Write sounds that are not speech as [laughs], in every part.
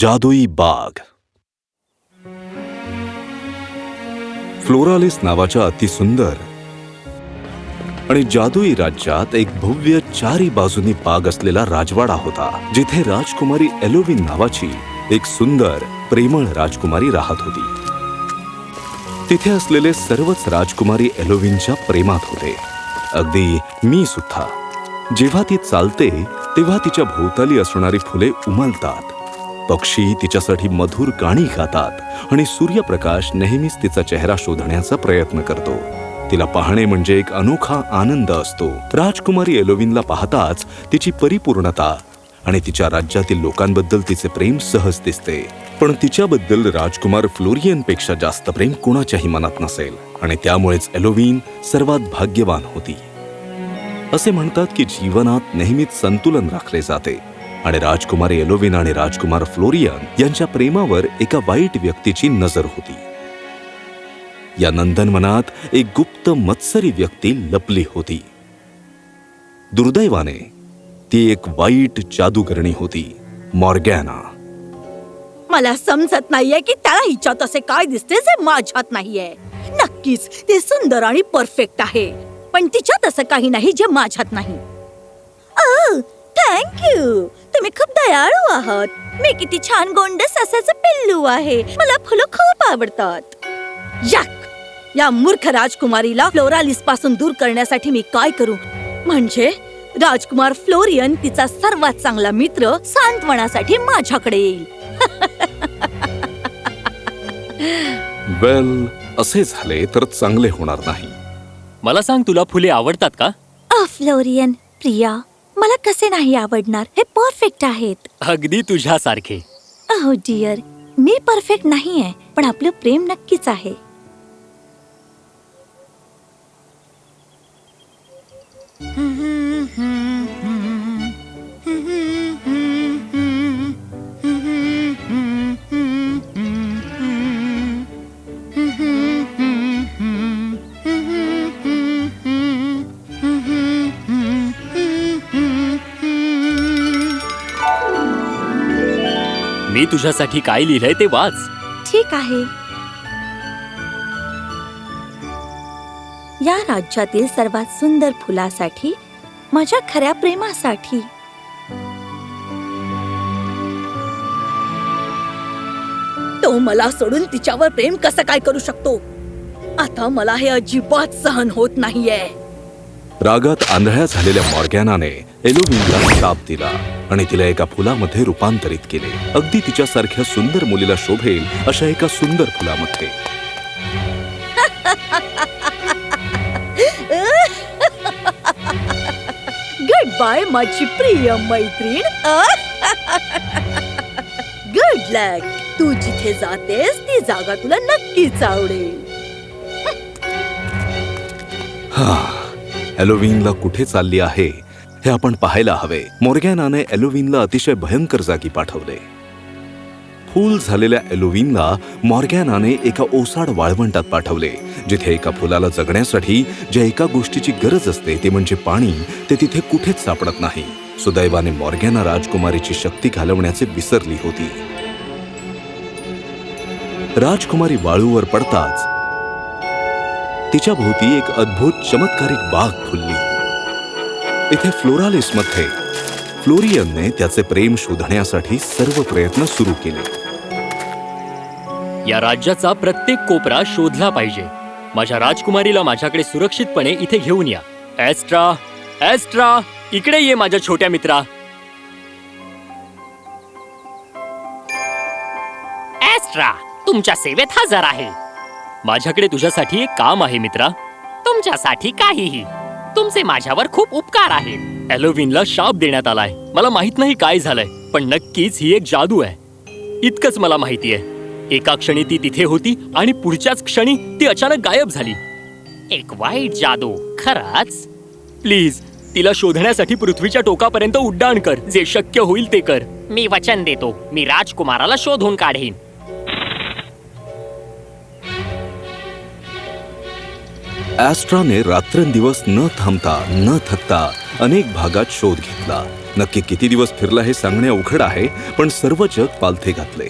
जादुई बाग. फ्लोरालिस नावाच्या अतिसुंदर आणि जादुई राज्यात एक भव्य चारी बाजूनी बाग असलेला राजवाडा होता जिथे राजकुमारी एलोविन नावाची एक सुंदर प्रेमळ राजकुमारी राहत होती. तिथे असलेले सर्वच राजकुमारी एलोविनच्या प्रेमात होते. अगदी मी सुद्धा. जेव्हा ती चालते तेव्हा तिच्या भोवताली असणारी फुले उमलतात. पक्षी तिच्यासाठी मधुर गाणी गातात आणि सूर्यप्रकाश नेहमीच तिचा चेहरा शोधण्याचा प्रयत्न करतो. तिला पाहणे म्हणजे एक अनोखा आनंद असतो. राजकुमारी एलोविनला पाहताच तिची परिपूर्णता आणि तिच्या राज्यातील लोकांबद्दल तिचे प्रेम सहज दिसते. पण तिच्याबद्दल राजकुमार फ्लोरियनपेक्षा जास्त प्रेम कुणाच्याही मनात नसेल आणि त्यामुळेच एलोविन सर्वात भाग्यवान होती. असे म्हणतात की जीवनात नेहमीच संतुलन राखले जाते. आणि राजकुमारी एलोविन आणि राजकुमार फ्लोरियन यांच्या प्रेमावर एका वाईट व्यक्तीची नजर होती. या नंदनवनात एक गुप्त मत्सरी व्यक्ती लपली होती. दुर्दैवाने ती एक वाईट जादूगरणी होती मॉर्गॅना. मला समजत नाहीये की त्याला हिच्यात असे काय दिसते जे माझ्यात नाहीये. नक्कीच ते सुंदर आणि परफेक्ट आहे पण तिच्यात असं काही नाही जे माझ्यात नाही. थँक्यू तुम्ही खूप दयाळू आहात. मी किती छान गोंडस असाचं पिल्लू आहे. मला फुलं खूप आवडतात. याक! या मूर्ख राजकुमारीला फ्लोरालिसपासून दूर करण्यासाठी मी काय करू? म्हणजे राजकुमार फ्लोरियन तिचा सर्वात चांगला मित्र सांत्वनासाठी माझ्याकडे येईल. [laughs] वेल असे झाले तर चांगले होणार नाही. मला सांग तुला फुले आवडतात का? अ फ्लोरियन प्रिया मला कसे नाही आवडणार? हे परफेक्ट आहेत. अगदी तुझ्यासारखे. अहो डिअर मी परफेक्ट नाहीये पण आपलं प्रेम नक्कीच आहे. मी तुझ्यासाठी काय लिहिलंय ते वाच. ठीक आहे. या राज्यातील सर्वात सुंदर फुलासाठी माझ्या खऱ्या प्रेमासाठी. तो मला सोडून तिच्यावर प्रेम कसं काय करू शकतो? आता मला हे अजिबात सहन होत नाहीये. रागात आंधळ्या झालेल्या मॉर्गॅनाने एलोविनला शाप दिला आणि तिला एका फुलामध्ये रूपांतरित केले. अगदी तिच्यासारख्या सुंदर मुलीला शोभेल अशा एका सुंदर फुलामध्ये. गुड बाय माझी प्रिय मैत्रीण. गुड लक तू जिथे जातेस ती जागा तुला नक्कीच आवडेल. एलोविनला कुठे चालली आहे हे आपण पाहायला हवे. मोर्गॅनाने एलोविनला अतिशय भयंकर जागी पाठवले. फूल झालेल्या एलोविनला मॉर्गॅनाने एका ओसाड वाळवंटात पाठवले जिथे एका फुलाला जगण्यासाठी ज्या एका गोष्टीची गरज असते ते म्हणजे पाणी ते तिथे कुठेच सापडत नाही. सुदैवाने मॉर्गॅना राजकुमारीची शक्ती घालवण्याचे विसरली होती. राजकुमारी वाळूवर पडताच तिच्या भोवती एक अद्भुत चमत्कारिक बाग फुलली इथे फ्लोरालिसमध्ये फ्लोरियनने त्याचे प्रेम शोधण्यासाठी सर्व प्रयत्न सुरू केले. या राज्याचा प्रत्येक कोपरा शोधला पाहिजे. माझ्या राजकुमारीला माझ्याकडे सुरक्षितपणे इथे घेऊन या. ॲस्ट्रा ॲस्ट्रा इकडे ये माझ्या छोट्या मित्रा. ॲस्ट्रा तुमच्या सेवेत हजर आहे. माझ्याकडे तुझ्यासाठी एक काम आहे मित्रा. तुमच्यासाठी काहीही. तुमचे माझ्यावर खूप उपकार आहेत. एलोविनला शाप देण्यात आलाय. मला माहीत नाही काय झालंय पण नक्कीच ही एक जादू आहे. इतकंच मला माहिती आहे. एका क्षणी ती तिथे होती आणि पुढच्याच क्षणी ती अचानक गायब झाली. एक वाईट जादू. खरंच? प्लीज तिला शोधण्यासाठी पृथ्वीच्या टोकापर्यंत उड्डाण कर. जे शक्य होईल ते कर. मी वचन देतो. मी राजकुमाराला शोधून काढेन. ॲस्ट्राने रात्रंदिवस न थांबता न थकता अनेक भागात शोध घेतला. नक्की किती दिवस फिरला हे सांगणे अवघड आहे पण सर्व जग पालथे घातले.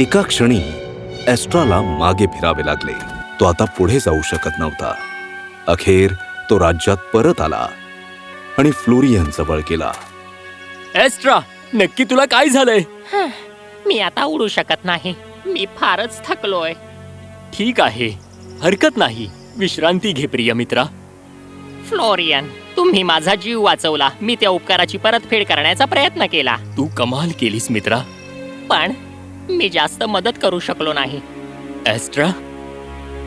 एका क्षणी एस्ट्राला मागे फिरावे लागले. तो आता पुढे जाऊ शकत नव्हता. अखेर तो राज्यात परत आला आणि फ्लोरियन जवळ गेला. एस्ट्रा नक्की तुला काय झालंय? मी आता उडू शकत नाही. मी फारच थकलोय. ठीक आहे. हरकत नाही. विश्रांती घे प्रिय मित्रा. फ्लोरियन तुम्ही माझा जीव वाचवला. मी त्या उपकाराची परतफेड करण्याचा प्रयत्न केला. तू कमाल केलीस मित्रा. पण मी जास्त मदत करू शकलो नाही. एस्ट्रा?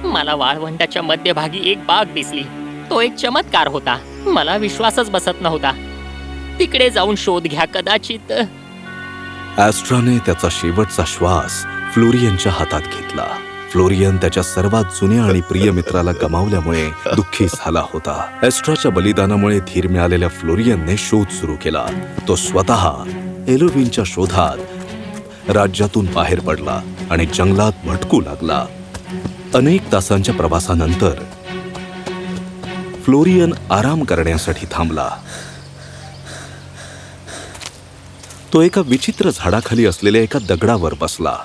मला वाळवंटाच्या मध्यभागी एक बाग दिसली. तो एक चमत्कार होता. मला विश्वासच बसत नव्हता. तिकडे जाऊन शोध घ्या कदाचित. ॲस्ट्राने त्याचा शेवटचा श्वास फ्लोरियनच्या हातात घेतला. फ्लोरियन त्याच्या सर्वात जुन्या आणि प्रिय मित्राला गमावल्यामुळे दुःखी झाला होता. ॲस्ट्राच्या बलिदानामुळे धीर मिळालेल्या फ्लोरियनने शोध सुरू केला. तो स्वतः एलोविनच्या शोधात राज्यातून बाहेर पडला आणि जंगलात भटकू लागला. अनेक तासांच्या प्रवासानंतर फ्लोरियन आराम करण्यासाठी थांबला. तो एका विचित्र झाडाखाली असलेल्या एका दगडावर बसला.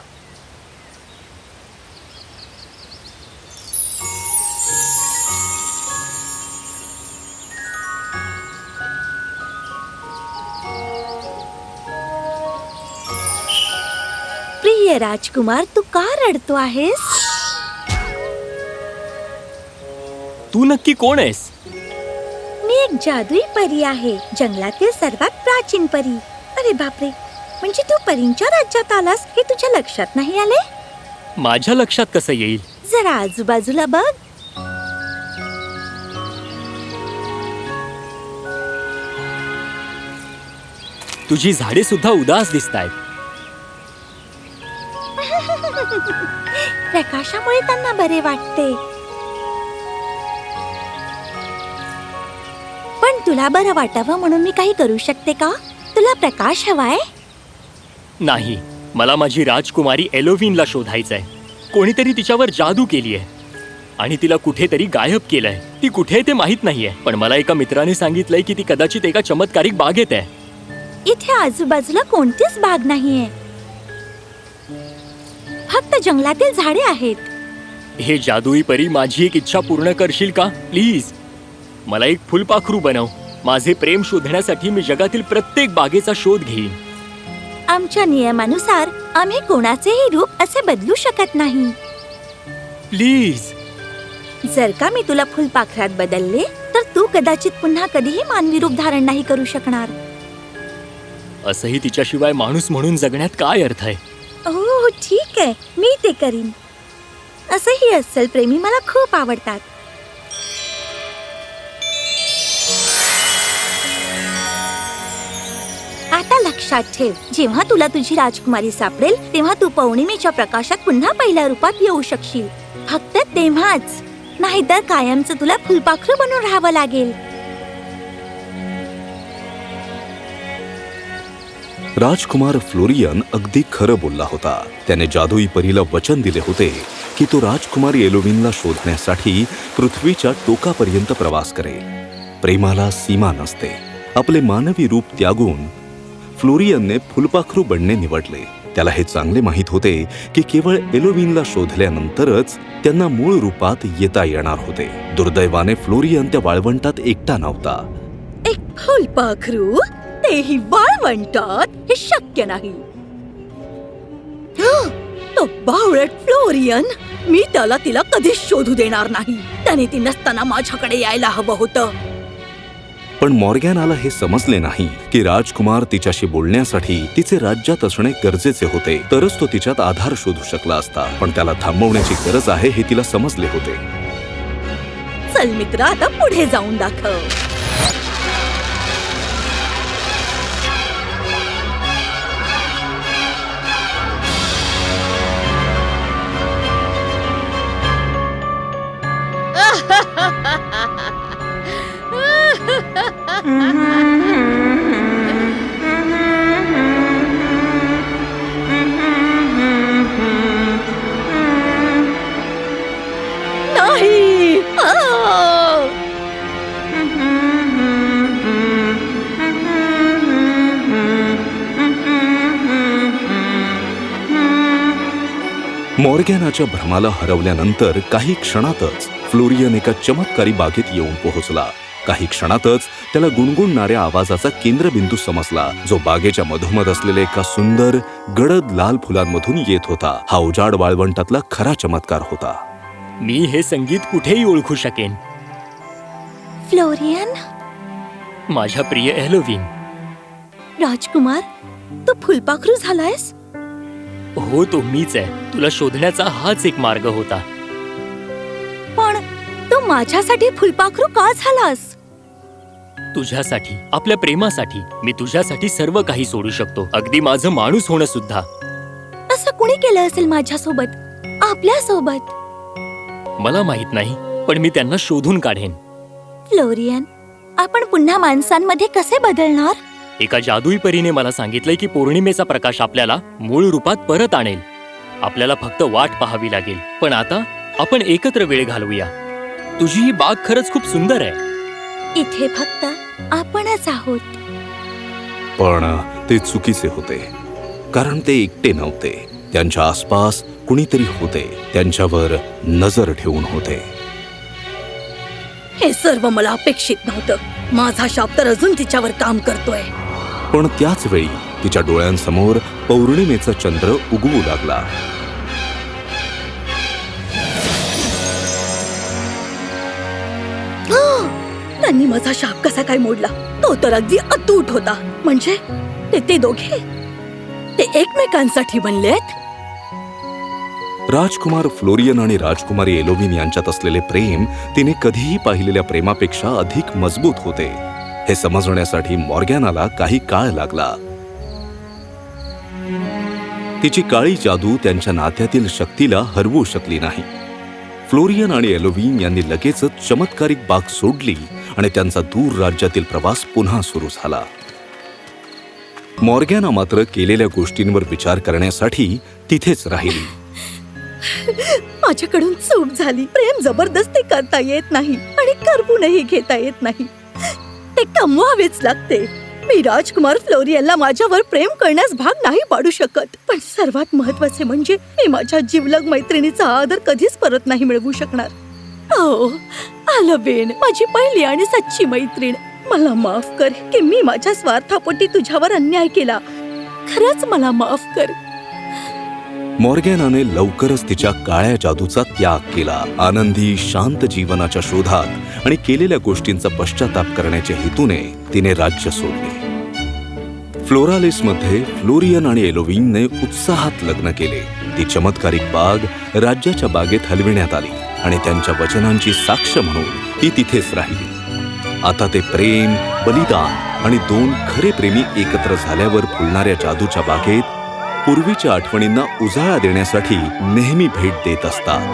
प्रिय राजकुमार तू का रडतो आहेस? तू नक्की कोण आहेस? मी एक जादुई परी आहे. जंगलातील सर्वात प्राचीन परी. अरे बापरे. म्हणजे तू परींच्या राज्यात आलास हे तुझ्या लक्षात नाही आले? माझ्या लक्षात कसं येईल? जरा आजूबाजूला बघ. तुझी झाडे सुद्धा उदास दिसत आहेत [laughs] प्रकाशामुळे त्यांना बरे वाटते. तुला बरं वाटावं म्हणून मी काही करू शकते का? तुला प्रकाश हवाय? नाही. मला माझी राजकुमारी एलोविनला शोधायचंय. कोणीतरी तिच्यावर जादू केली आहे आणि तिला कुठेतरी गायब केलंय. ती कुठे ते माहीत नाहीये. पण मला एका मित्राने सांगितलंय की ती कदाचित एका चमत्कारिक बागेत आहे. इथे आजूबाजूला कोणतीच बाग नाहीये. फक्त जंगलातील झाडे आहेत. हे जादुई परी माझी एक इच्छा पूर्ण करशील का? प्लीज. मला एक फुलपाखरू बनव. माझे प्रेम शोधण्यासाठी मी जगातील प्रत्येक बागेचा शोध घेईन. आमच्या नियमानुसार आम्ही कोणाचेही रूप असे बदलू शकत नाही. प्लीज. जर का मी तुला फुलपाखरात बदलले तर तू कदाचित पुन्हा कधीही मानवी रूप धारण नाही करू शकणार. असंही तिच्याशिवाय माणूस म्हणून जगण्यात काय अर्थ आहे? हो ठीक आहे. मी ते करीन. असंही अस्सल प्रेमी मला खूप आवडतात. आता लक्षात ठेव. जेव्हा तुला तुझी राजकुमारी सापडेल तेव्हा तू पौर्णिमेच्या प्रकाशात पुन्हा पहिल्या रूपात येऊ शकशील. फक्त तेव्हाच. नाहीतर कायमचं तुला फुलपाखरू बनून राहावं लागेल. राजकुमार फ्लोरियन अगदी खरं बोलला होता. त्याने जादुई परीला वचन दिले होते की तो राजकुमार एलोविनला शोधण्यासाठी पृथ्वीच्या टोकापर्यंत प्रवास करेल. प्रेमाला सीमा नसते. आपले मानवी रूप त्यागून फ्लोरियनने फुलपाखरू बनणे निवडले. त्याला हे चांगले माहीत होते की केवळ एलोविनला शोधल्यानंतरच त्यांना मूळ रूपात येता येणार होते. दुर्दैवाने फ्लोरियन त्या वाळवंटात एकटा नव्हता. एक फुलपाखरू? तेही वाळवंटात? हे शक्य नाही. तो बावळट फ्लोरियन? मी त्याला तिला कधीच शोधू देणार नाही. त्याने ती नसताना माझ्याकडे यायला हवं होतं. पण मॉर्गॅनाला हे समजले नाही की राजकुमार तिच्याशी बोलण्यासाठी तिचे राज्यात असणे गरजेचे होते. तरच तो तिच्यात आधार शोधू शकला असता. पण त्याला थांबवण्याची गरज आहे हे तिला समजले होते. चल मित्र आता पुढे जाऊन दाखव. मॉर्गॅनाच्या भ्रमाला हरवल्यानंतर काही क्षणातच फ्लोरियन एका चमत्कारी बागेत येऊन पोहोचला. काही क्षणातच त्याला गुणगुणणाऱ्या आवाजाचा केंद्रबिंदू समजला. जो बागेच्या मधोमध असलेल्या एका सुंदर गडद लाल फुलांमधून येत होता. हा उजाड वाळवंटातला खरा चमत्कार होता. मी हे संगीत कुठेही ओळखू शकेन. फ्लोरियन? माझ्या प्रिय एलोविन. राजकुमार तू फुलपाखरू झालायस? हो तो मीच आहे. तुला शोधण्याचा हाच एक मार्ग होता. पण तू माझ्यासाठी फुलपाखरू का झालास? तुझ्यासाठी आपल्या प्रेमासाठी मी तुझ्यासाठी सर्व काही सोडू शकतो. अगदी माझं माणूस होणं सुद्धा. असं कुणी केलं असेल माझ्यासोबत? आपल्यासोबत मला माहीत नाही पण मी त्यांना शोधून काढेन. फ्लोरियन आपण पुन्हा माणसांमध्ये कसे बदलणार? एका जादुई परीने मला सांगितलंय की पौर्णिमेचा प्रकाश आपल्याला मूळ रूपात परत आणेल. आपल्याला फक्त वाट पाहावी लागेल. पण आता आपण एकत्र वेळ घालवूया. तुझी ही बाग खरंच खूप सुंदर आहे. इथे फक्त आपणच आहोत. पण ते चुकीचे होते. कारण ते एकटे नव्हते. त्यांच्या आसपास कुणीतरी होते. त्यांच्यावर नजर ठेवून होते. हे सर्व मला अपेक्षित नव्हतं. माझा शाप तर अजून तिच्यावर काम करतोय. पण त्याच वेळी तिच्या डोळ्यांसमोर पौर्णिमेचा चंद्र उगवू लागला. त्यांनी माझा शाप कसा काय मोडला? तो तर अगदी अतूट होता. म्हणजे ते ते दोघे? ते एकमेकांसाठी बनलेत? राजकुमार फ्लोरियन आणि राजकुमारी एलोविन यांच्यात असलेले प्रेम तिने कधीही पाहिलेल्या प्रेमापेक्षा अधिक मजबूत होते. हे समजण्यासाठी मॉर्गॅनाला काही काळ लागला. तिची काळी जादू त्यांच्या नात्यातील शक्तीला हरवू शकली नाही. फ्लोरियन आणि एलोविन यांनी लगेचच चमत्कारिक बाग सोडली आणि त्यांचा दूर राज्यातील प्रवास पुन्हा सुरू झाला. मॉर्गॅना मात्र केलेल्या गोष्टींवर विचार करण्यासाठी तिथेच राहिली. माझ्याकडून चूक झाली. प्रेम जबरदस्ती करता येत नाही आणि करवूनही घेता येत नाही. ते कमवावेच लागते. मी राजकुमार फ्लोरियलला माझ्यावर प्रेम करण्यास भाग नाही पाडू शकत. पण सर्वात महत्त्वाचे म्हणजे मी माझ्या जीवलग मैत्रिणीचा आदर कधीच परत नाही मिळवू शकणार. हो आलं बेन. माझी पहिली आणि सच्ची मैत्रीण. मला माफ कर की मी माझ्या स्वार्थापोटी तुझ्यावर अन्याय केला. खरंच मला माफ कर. मॉर्गॅनाने लवकरच तिच्या काळ्या जादूचा त्याग केला. आनंदी शांत जीवनाच्या शोधात आणि केलेल्या गोष्टींचा पश्चाताप करण्याच्या हेतूने तिने राज्य सोडले. फ्लोरालिसमध्ये फ्लोरियन आणि एलोविनने उत्साहात लग्न केले. ती चमत्कारिक बाग राज्याच्या बागेत हलविण्यात आली आणि त्यांच्या वचनांची साक्ष म्हणून ती तिथेच राहिली. आता ते प्रेम बलिदान आणि दोन खरे प्रेमी एकत्र झाल्यावर फुलणाऱ्या जादूच्या बागेत पूर्वीच्या आठवणींना उजाळा देण्यासाठी नेहमी भेट देत असतात.